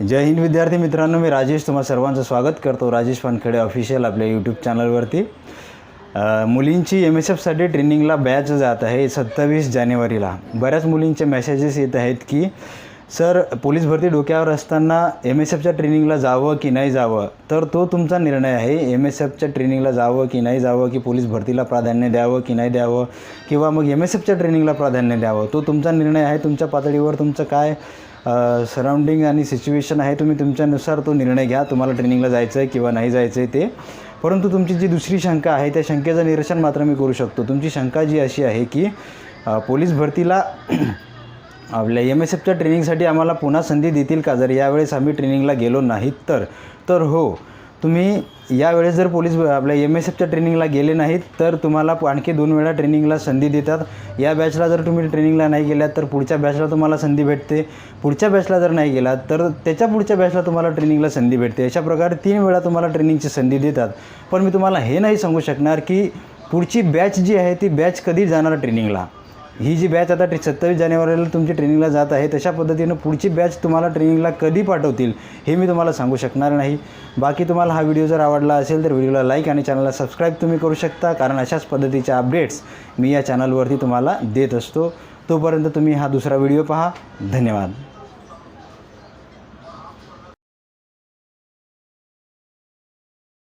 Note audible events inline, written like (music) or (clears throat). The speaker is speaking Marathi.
जय हिंद विद्यार्थी मित्रांनो. मी राजेश तुम्हा सर्वांचं स्वागत करतो. राजेश पानखेडे ऑफिशियल आपल्या यूट्यूब चॅनलवरती मुलींची एम एस एफसाठी ट्रेनिंगला बॅच जात आहे सत्तावीस जानेवारीला. बऱ्याच मुलींचे मेसेजेस येत आहेत की सर पोलीस भरती डोक्यावर असताना एम एस एफच्या ट्रेनिंगला जावं की नाही जावं? तर तो तुमचा निर्णय आहे. एम एस एफच्या ट्रेनिंगला जावं की नाही जावं? की पोलीस भरतीला प्राधान्य द्यावं की नाही द्यावं? किंवा मग एम एस एफच्या ट्रेनिंगला प्राधान्य द्यावं? तो तुमचा निर्णय आहे. तुमच्या पातळीवर तुमचं काय सराउंडिंग आणि सिच्युएशन आहे तुम्ही तुमच्यानुसार तो निर्णय घ्या. तुम्हाला ट्रेनिंगला जायचं आहे किंवा नाही जायचं आहे ते. परंतु तुमची जी दुसरी शंका आहे त्या शंकेचं निरसन मात्र मी करू शकतो. तुमची शंका जी अशी आहे की पोलीस भरतीला (clears throat) आपल्या एम एस एफच्या ट्रेनिंगसाठी आम्हाला पुन्हा संधी देतील का? जर यावेळेस आम्ही ट्रेनिंगला गेलो नाहीत तर. तर हो तुम्ही यावेळेस जर पोलीस आपल्या एम एस एफच्या ट्रेनिंगला गेले नाहीत तर तुम्हाला आणखी दोन वेळा ट्रेनिंगला संधी देतात. या बॅचला जर तुम्ही ट्रेनिंगला नाही गेलात तर पुढच्या बॅचला तुम्हाला संधी भेटते. पुढच्या बॅचला जर नाही गेलात तर त्याच्या पुढच्या बॅचला तुम्हाला ट्रेनिंगला संधी भेटते. अशा प्रकारे तीन वेळा तुम्हाला ट्रेनिंगची संधी देतात. पण मी तुम्हाला हे नाही सांगू शकणार की पुढची बॅच जी आहे ती बॅच कधी जाणार ट्रेनिंगला ही जी बॅच आता सत्तावीस जानेवारीला तुमची ट्रेनिंगला जात आहे तशा पद्धतीनं पुढची बॅच तुम्हाला ट्रेनिंगला कधी पाठवतील हे मी तुम्हाला सांगू शकणार नाही. बाकी तुम्हाला हा व्हिडिओ जर आवडला असेल तर व्हिडिओला लाईक आणि चॅनलला सबस्क्राईब तुम्ही करू शकता कारण अशाच पद्धतीच्या अपडेट्स मी या चॅनलवरती तुम्हाला देत असतो. तोपर्यंत तुम्ही हा दुसरा व्हिडिओ पहा. धन्यवाद.